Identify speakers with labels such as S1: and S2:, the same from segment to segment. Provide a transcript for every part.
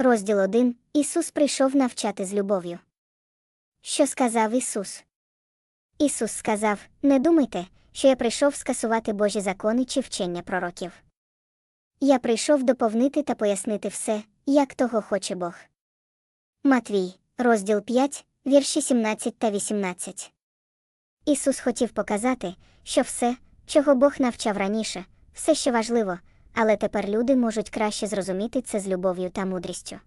S1: Розділ 1. Ісус прийшов навчати з любов'ю. Що сказав Ісус? Ісус сказав: Не думайте, що я прийшов скасувати Божі закони чи вчення пророків. Я прийшов доповнити та пояснити все, як того хоче Бог. Матвій, розділ 5, вірші 17 та 18. Ісус хотів показати, що все, чого Бог навчав раніше, все ще важливо, але тепер люди можуть краще зрозуміти це з любов'ю та мудрістю.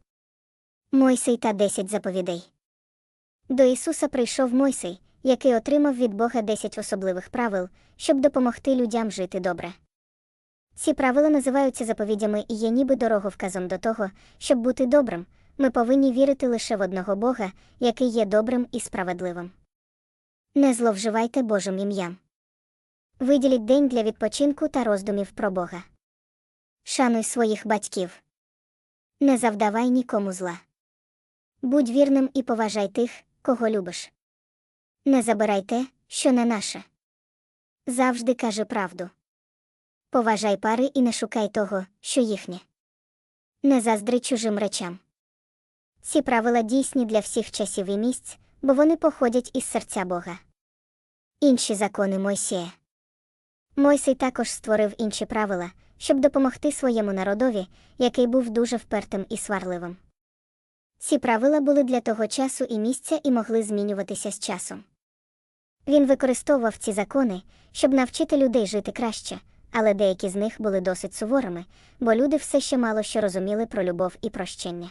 S1: Мойсей та 10 заповідей. До Ісуса прийшов Мойсей, який отримав від Бога 10 особливих правил, щоб допомогти людям жити добре. Ці правила називаються заповідями і є ніби дороговказом до того, щоб бути добрим, ми повинні вірити лише в одного Бога, який є добрим і справедливим. Не зловживайте Божим ім'ям. Виділіть день для відпочинку та роздумів про Бога. Шануй своїх батьків. Не завдавай нікому зла. Будь вірним і поважай тих, кого любиш. Не забирай те, що не наше. Завжди кажи правду. Поважай пари і не шукай того, що їхнє. Не заздри чужим речам. Ці правила дійсні для всіх часів і місць, бо вони походять із серця Бога. Інші закони Мойсія. Мойсей також створив інші правила, щоб допомогти своєму народові, який був дуже впертим і сварливим. Ці правила були для того часу і місця і могли змінюватися з часом. Він використовував ці закони, щоб навчити людей жити краще, але деякі з них були досить суворими, бо люди все ще мало що розуміли про любов і прощення.